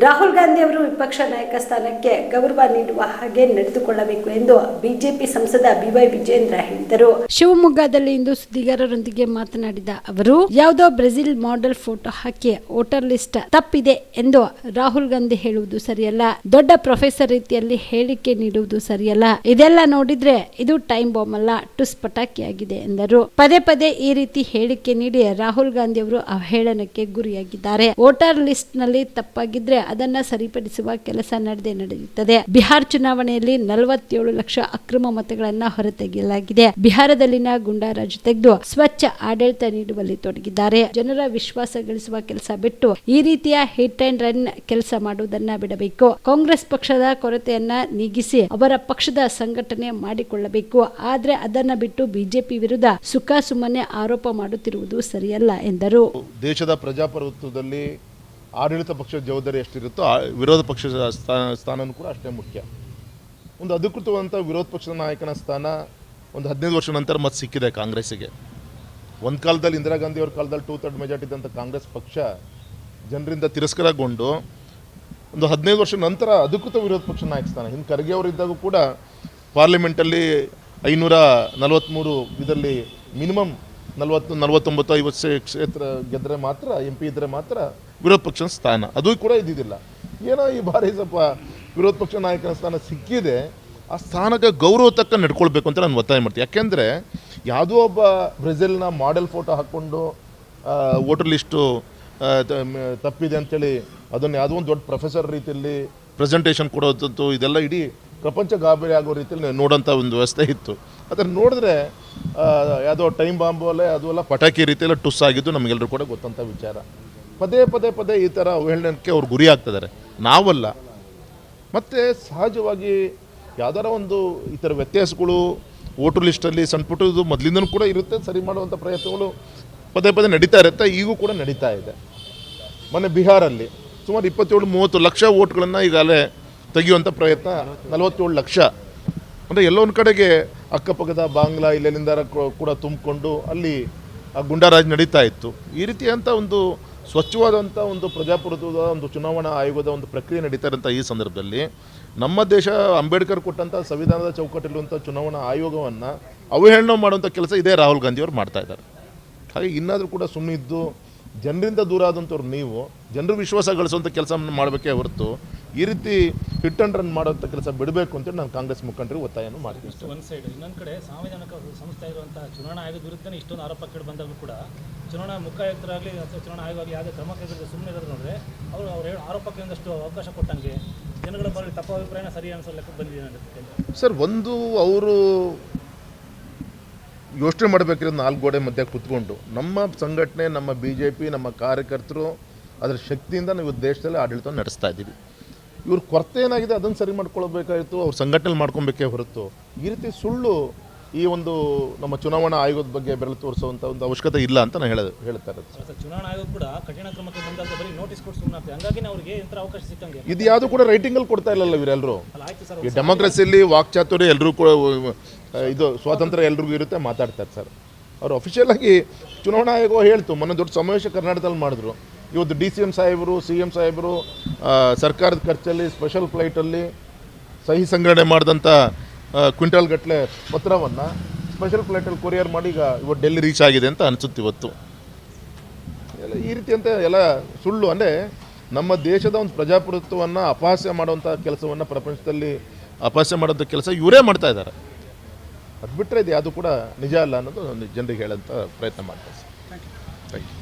ರಾಹುಲ್ ಗಾಂಧಿ ಅವರು ವಿಪಕ್ಷ ನಾಯಕ ಸ್ಥಾನಕ್ಕೆ ಗೌರವ ನೀಡುವ ಹಾಗೆ ನಡೆದುಕೊಳ್ಳಬೇಕು ಎಂದು ಬಿಜೆಪಿ ಸಂಸದ ಬಿವೈ ವಿಜೇಂದ್ರ ಹೇಳಿದರು. ಶಿವಮೊಗ್ಗದಲ್ಲಿ ಇಂದು ಸುದ್ದಿಗಾರರೊಂದಿಗೆ ಮಾತನಾಡಿದ ಅವರು, ಯಾವುದೋ ಬ್ರೆಜಿಲ್ ಮಾಡೆಲ್ ಫೋಟೋ ಹಾಕಿ ವೋಟರ್ ಲಿಸ್ಟ್ ತಪ್ಪಿದೆ ಎಂದು ರಾಹುಲ್ ಗಾಂಧಿ ಹೇಳುವುದು ಸರಿಯಲ್ಲ. ದೊಡ್ಡ ಪ್ರೊಫೆಸರ್ ರೀತಿಯಲ್ಲಿ ಹೇಳಿಕೆ ನೀಡುವುದು ಸರಿಯಲ್ಲ. ಇದೆಲ್ಲ ನೋಡಿದ್ರೆ ಇದು ಟೈಮ್ ಬಾಂಬ್ ಅಲ್ಲ, ಟುಸ್ ಪಟಾಕಿಯಾಗಿದೆ ಎಂದರು. ಪದೇ ಪದೇ ಈ ರೀತಿ ಹೇಳಿಕೆ ನೀಡಿ ರಾಹುಲ್ ಗಾಂಧಿ ಅವರು ಅವಹೇಳನಕ್ಕೆ ಗುರಿಯಾಗಿದ್ದಾರೆ. ವೋಟರ್ ಲಿಸ್ಟ್ನಲ್ಲಿ ತಪ್ಪಾಗಿದ್ರೆ ಅದನ್ನ ಸರಿಪಡಿಸುವ ಕೆಲಸ ನಡೆದೇ ನಡೆಯುತ್ತದೆ. ಬಿಹಾರ್ ಚುನಾವಣೆಯಲ್ಲಿ ನಲವತ್ತೇಳು ಲಕ್ಷ ಅಕ್ರಮ ಮತಗಳನ್ನ ಹೊರತೆಗೆಯಲಾಗಿದೆ. ಬಿಹಾರದಲ್ಲಿನ ಗುಂಡಾರಾಜು ತೆಗೆದು ಸ್ವಚ್ಛ ಆಡಳಿತ ನೀಡುವಲ್ಲಿ ತೊಡಗಿದ್ದಾರೆ. ಜನರ ವಿಶ್ವಾಸ ಗಳಿಸುವ ಕೆಲಸ ಬಿಟ್ಟು ಈ ರೀತಿಯ ಹಿಟ್ ಅಂಡ್ ರನ್ ಕೆಲಸ ಮಾಡುವುದನ್ನ ಬಿಡಬೇಕು. ಕಾಂಗ್ರೆಸ್ ಪಕ್ಷದ ಕೊರತೆಯನ್ನ ನೀಗಿಸಿ ಅವರ ಪಕ್ಷದ ಸಂಘಟನೆ ಮಾಡಿಕೊಳ್ಳಬೇಕು. ಆದ್ರೆ ಅದನ್ನ ಬಿಟ್ಟು ಬಿಜೆಪಿ ವಿರುದ್ಧ ಸುಖ ಸುಮ್ಮನೆ ಆರೋಪ ಮಾಡುತ್ತಿರುವುದು ಸರಿಯಲ್ಲ ಎಂದರು. ದೇಶದ ಪ್ರಜಾಪ್ರಭುತ್ವದಲ್ಲಿ ಆಡಳಿತ ಪಕ್ಷದ ಜವಾಬ್ದಾರಿ ಎಷ್ಟಿರುತ್ತೋ ಆ ವಿರೋಧ ಪಕ್ಷದ ಸ್ಥಾನ ಸ್ಥಾನನೂ ಕೂಡ ಅಷ್ಟೇ ಮುಖ್ಯ. ಒಂದು ಅಧಿಕೃತವಾದಂಥ ವಿರೋಧ ಪಕ್ಷದ ನಾಯಕನ ಸ್ಥಾನ ಒಂದು ಹದಿನೈದು ವರ್ಷ ನಂತರ ಮತ್ತೆ ಸಿಕ್ಕಿದೆ ಕಾಂಗ್ರೆಸ್ಸಿಗೆ. ಒಂದು ಕಾಲದಲ್ಲಿ ಇಂದಿರಾ ಗಾಂಧಿ ಅವ್ರ ಕಾಲದಲ್ಲಿ ಟೂ ತರ್ಡ್ ಮೆಜಾರಿಟಿ ಇದ್ದಂಥ ಕಾಂಗ್ರೆಸ್ ಪಕ್ಷ ಜನರಿಂದ ತಿರಸ್ಕಾರಗೊಂಡು ಒಂದು ಹದಿನೈದು ವರ್ಷ ನಂತರ ಅಧಿಕೃತ ವಿರೋಧ ಪಕ್ಷ ನಾಯಕ ಸ್ಥಾನ. ಹಿಂದೆ ಖರ್ಗೆ ಅವರಿದ್ದಾಗೂ ಕೂಡ ಪಾರ್ಲಿಮೆಂಟಲ್ಲಿ ಐನೂರ ನಲವತ್ತ್ಮೂರು ಇದರಲ್ಲಿ ಮಿನಿಮಮ್ ನಲವತ್ತು, ನಲವತ್ತೊಂಬತ್ತು, ಐವತ್ತು ಕ್ಷೇತ್ರ ಗೆದ್ದರೆ ಮಾತ್ರ ಎಂ ಪಿ ಇದ್ದರೆ ಮಾತ್ರ ವಿರೋಧ ಪಕ್ಷದ ಸ್ಥಾನ. ಅದು ಕೂಡ ಇದ್ದಿದ್ದಿಲ್ಲ. ಏನೋ ಈ ಬಾರಿ ಸ್ವಲ್ಪ ವಿರೋಧ ಪಕ್ಷ ನಾಯಕನ ಸ್ಥಾನ ಸಿಕ್ಕಿದೆ. ಆ ಸ್ಥಾನಕ್ಕೆ ಗೌರವ ತಕ್ಕ ನಡ್ಕೊಳ್ಬೇಕು ಅಂತ ನಾನು ಒತ್ತಾಯ ಮಾಡ್ತೀನಿ. ಯಾಕೆಂದರೆ ಯಾವುದೋ ಒಬ್ಬ ಬ್ರೆಜಿಲ್ನ ಮಾಡೆಲ್ ಫೋಟೋ ಹಾಕ್ಕೊಂಡು ವೋಟರ್ ಲಿಸ್ಟು ತಪ್ಪಿದೆ ಅಂಥೇಳಿ ಅದನ್ನು ಯಾವುದೋ ಒಂದು ದೊಡ್ಡ ಪ್ರೊಫೆಸರ್ ರೀತಿಯಲ್ಲಿ ಪ್ರೆಸೆಂಟೇಷನ್ ಕೊಡೋದಂತೂ ಇದೆಲ್ಲ ಇಡೀ ಪ್ರಪಂಚ ಗಾಬರಿ ಆಗೋ ರೀತಿಯಲ್ಲಿ ನೋಡೋಂಥ ಒಂದು ವ್ಯವಸ್ಥೆ ಇತ್ತು. ಅದನ್ನು ನೋಡಿದ್ರೆ ಯಾವುದೋ ಟೈಮ್ ಬಾಂಬು ಅಲ್ಲೇ ಅದು ಎಲ್ಲ ಪಟಾಕಿ ರೀತಿಯಲ್ಲ ಟುಸ್ ಆಗಿದ್ದು ನಮಗೆಲ್ಲರೂ ಕೂಡ ಗೊತ್ತಂಥ ವಿಚಾರ. ಪದೇ ಪದೇ ಪದೇ ಈ ಥರ ಅವಹೇಳನಕ್ಕೆ ಅವ್ರು ಗುರಿ ಆಗ್ತಿದ್ದಾರೆ. ನಾವಲ್ಲ. ಮತ್ತು ಸಹಜವಾಗಿ ಯಾವ್ದಾರ ಒಂದು ಈ ಥರ ವ್ಯತ್ಯಾಸಗಳು ವೋಟರ್ ಲಿಸ್ಟಲ್ಲಿ ಸಣ್ಣ ಪುಟ್ಟದು ಮೊದಲಿಂದನೂ ಕೂಡ ಇರುತ್ತೆ, ಸರಿ ಮಾಡುವಂಥ ಪ್ರಯತ್ನಗಳು ಪದೇ ಪದೇ ನಡೀತಾ ಇರುತ್ತೆ, ಈಗೂ ಕೂಡ ನಡೀತಾ ಇದೆ. ಮೊನ್ನೆ ಬಿಹಾರಲ್ಲಿ ಸುಮಾರು ಇಪ್ಪತ್ತೇಳು, ಮೂವತ್ತು ಲಕ್ಷ ಓಟ್ಗಳನ್ನು ಈಗಾಗಲೇ ತೆಗೆಯುವಂಥ ಪ್ರಯತ್ನ ನಲವತ್ತೇಳು ಲಕ್ಷ. ಅಂದರೆ ಒಂದು ಕಡೆಗೆ ಅಕ್ಕಪಕ್ಕದ ಬಾಂಗ್ಲಾ ಇಲ್ಲೆಲ್ಲಿಂದ ಕೂಡ ತುಂಬಿಕೊಂಡು ಅಲ್ಲಿ ಆ ಗುಂಡಾರಾಜ್ ನಡೀತಾ ಇತ್ತು. ಈ ರೀತಿಯಂಥ ಒಂದು ಸ್ವಚ್ಛವಾದಂಥ ಒಂದು ಪ್ರಜಾಪ್ರಭುತ್ವದ ಒಂದು ಚುನಾವಣಾ ಆಯೋಗದ ಒಂದು ಪ್ರಕ್ರಿಯೆ ನಡೀತಾ ಇರೋಂಥ ಈ ಸಂದರ್ಭದಲ್ಲಿ ನಮ್ಮ ದೇಶ ಅಂಬೇಡ್ಕರ್ ಕೊಟ್ಟಂಥ ಸಂವಿಧಾನದ ಚೌಕಟ್ಟಿರುವಂಥ ಚುನಾವಣಾ ಆಯೋಗವನ್ನು ಅವಹೇಳನ ಮಾಡುವಂಥ ಕೆಲಸ ಇದೇ ರಾಹುಲ್ ಗಾಂಧಿಯವರು ಮಾಡ್ತಾ ಇದ್ದಾರೆ. ಹಾಗೆ ಇನ್ನಾದರೂ ಕೂಡ ಸುಮ್ಮನಿದ್ದು ಜನರಿಂದ ದೂರ ಆದಂಥವ್ರು ನೀವು, ಜನರು ವಿಶ್ವಾಸ ಗಳಿಸುವಂಥ ಕೆಲಸ ಮಾಡಬೇಕೇ ಹೊರತು ಈ ರೀತಿ ಹಿಟ್ ಅಂಡ್ ರನ್ ಮಾಡೋಂಥ ಕೆಲಸ ಬಿಡಬೇಕು ಅಂತೇಳಿ ನಾನು ಕಾಂಗ್ರೆಸ್ ಮುಖಂಡರಿಗೆ ಒತ್ತಾಯನೂ ಮಾಡ್ತೀನಿ ಒಂದು ಸೈಡ್ ಇನ್ನೊಂದು ಕಡೆ ಸಾಂವಿಧಾನಿಕ ಸಂಸ್ಥೆ ಇರುವಂಥ ಚುನಾವಣಾ ಆಯೋಗದ ವಿರುದ್ಧನೇ ಇಷ್ಟೊಂದು ಆರೋಪ ಕೇಳಿ ಬಂದಾಗಲೂ ಕೂಡ ಚುನಾವಣಾ ಮುಖಾಯುಕ್ತರಾಗಲಿ ಅಥವಾ ಚುನಾವಣಾ ಆಯೋಗ ಆಗಲಿ ಯಾವುದೇ ಕ್ರಮ ಕೈಗೊಳ್ಳದೆ ಸುಮ್ಮನೆ ಇರೋದು ನೋಡಿದ್ರೆ ಅವರು ಅವ್ರು ಹೇಳೋ ಆರೋಪಕ್ಕೆ ಒಂದಷ್ಟು ಅವಕಾಶ ಕೊಟ್ಟಂಗೆ ಜನಗಳ ಬರಲಿ ತಪ್ಪ ಅಭಿಪ್ರಾಯನ ಸರಿ ಅನಿಸೋ ಲೆಕ್ಕ ಬಂದಿದೆ ಸರ್ ಒಂದು ಅವರು ಯೋಚನೆ ಮಾಡಬೇಕಿರೋದು ನಾಲ್ಕು ಗೋಡೆ ಮಧ್ಯೆ ಕೂತ್ಕೊಂಡು ನಮ್ಮ ಸಂಘಟನೆ ನಮ್ಮ ಬಿ ಜೆ ಪಿ ನಮ್ಮ ಕಾರ್ಯಕರ್ತರು ಅದರ ಶಕ್ತಿಯಿಂದ ನಾವು ದೇಶದಲ್ಲಿ ಆಡಳಿತ ನಡೆಸ್ತಾ ಇದ್ದೀವಿ. ಇವ್ರ ಕೊರತೆ ಏನಾಗಿದೆ ಅದನ್ನು ಸರಿ ಮಾಡ್ಕೊಳ್ಬೇಕಾಯಿತು ಅವ್ರ ಸಂಘಟನೆ ಮಾಡ್ಕೊಬೇಕೇ ಹೊರತು. ಈ ರೀತಿ ಸುಳ್ಳು ಈ ಒಂದು ನಮ್ಮ ಚುನಾವಣಾ ಆಯೋಗದ ಬಗ್ಗೆ ಬೆರಳು ತೋರಿಸುವಂತ ಒಂದು ಅವಶ್ಯಕತೆ ಇಲ್ಲ ಅಂತ ನಾನು ಹೇಳ ಹೇಳ್ತಾ ಇರೋದು. ಚುನಾವಣಾ ಆಯೋಗ ಕೂಡ ಕಠಿಣ ಕ್ರಮಕ್ಕೆ ಬಂದಾಗ ಬರೀ ನೋಟಿಸ್ ಕೊಟ್ಟು ಸುಮ್ಮನೆ ಹಂಗಾಗಿ ಅವ್ರಿಗೆ ಇಂಥ ಅವಕಾಶ ಸಿಕ್ಕಂಗೆ. ಇದು ಯಾವುದು ಕೂಡ ರೈಟಿಂಗಲ್ಲಿ ಕೊಡ್ತಾ ಇಲ್ಲಲ್ಲ ಇವರೆಲ್ಲರೂ ಅಲ್ಲ ಈ ಡೆಮೋಕ್ರಸಿಯಲ್ಲಿ ವಾಕ್ಚಾತುರ್ಯ ಎಲ್ಲರೂ ಕೂಡ ಇದು ಸ್ವಾತಂತ್ರ್ಯ ಎಲ್ರಿಗೂ ಇರುತ್ತೆ ಮಾತಾಡ್ತಾರೆ ಸರ್. ಅವರು ಅಫಿಷಿಯಲ್ ಆಗಿ ಚುನಾವಣಾ ಆಯೋಗ ಹೇಳ್ತು. ಮೊನ್ನೆ ದೊಡ್ಡ ಸಮಾವೇಶ ಕರ್ನಾಟಕದಲ್ಲಿ ಮಾಡಿದ್ರು. ಇವತ್ತು ಡಿ ಸಿ ಎಂ ಸಾಹೇಬರು ಸಿ ಎಂ ಸಾಹೇಬರು ಸರ್ಕಾರದ ಖರ್ಚಲ್ಲಿ ಸ್ಪೆಷಲ್ ಫ್ಲೈಟಲ್ಲಿ ಸಹಿ ಸಂಗ್ರಹಣೆ ಮಾಡಿದಂಥ ಕ್ವಿಂಟಲ್ ಗಟ್ಟಲೆ ಪತ್ರವನ್ನು ಸ್ಪೆಷಲ್ ಫ್ಲೈಟಲ್ಲಿ ಕೊರಿಯರ್ ಮಾಡಿ ಈಗ ಇವತ್ತು ಡೆಲ್ಲಿ ರೀಚ್ ಆಗಿದೆ ಅಂತ ಅನಿಸುತ್ತೆ ಇವತ್ತು. ಎಲ್ಲ ಈ ರೀತಿ ಅಂತ ಎಲ್ಲ ಸುಳ್ಳು. ಅಂದರೆ ನಮ್ಮ ದೇಶದ ಒಂದು ಪ್ರಜಾಪ್ರಭುತ್ವವನ್ನು ಅಪಹಾಸ್ಯ ಮಾಡುವಂಥ ಕೆಲಸವನ್ನು ಪ್ರಪಂಚದಲ್ಲಿ ಅಪಹಾಸ್ಯ ಮಾಡೋಂಥ ಕೆಲಸ ಇವರೇ ಮಾಡ್ತಾ ಇದ್ದಾರೆ. ಅದು ಬಿಟ್ಟರೆ ಇದು ಅದು ಕೂಡ ನಿಜ ಅಲ್ಲ ಅನ್ನೋದು ಜನರಿಗೆ ಹೇಳೋಂಥ ಪ್ರಯತ್ನ ಮಾಡ್ತಾರೆ sir thank you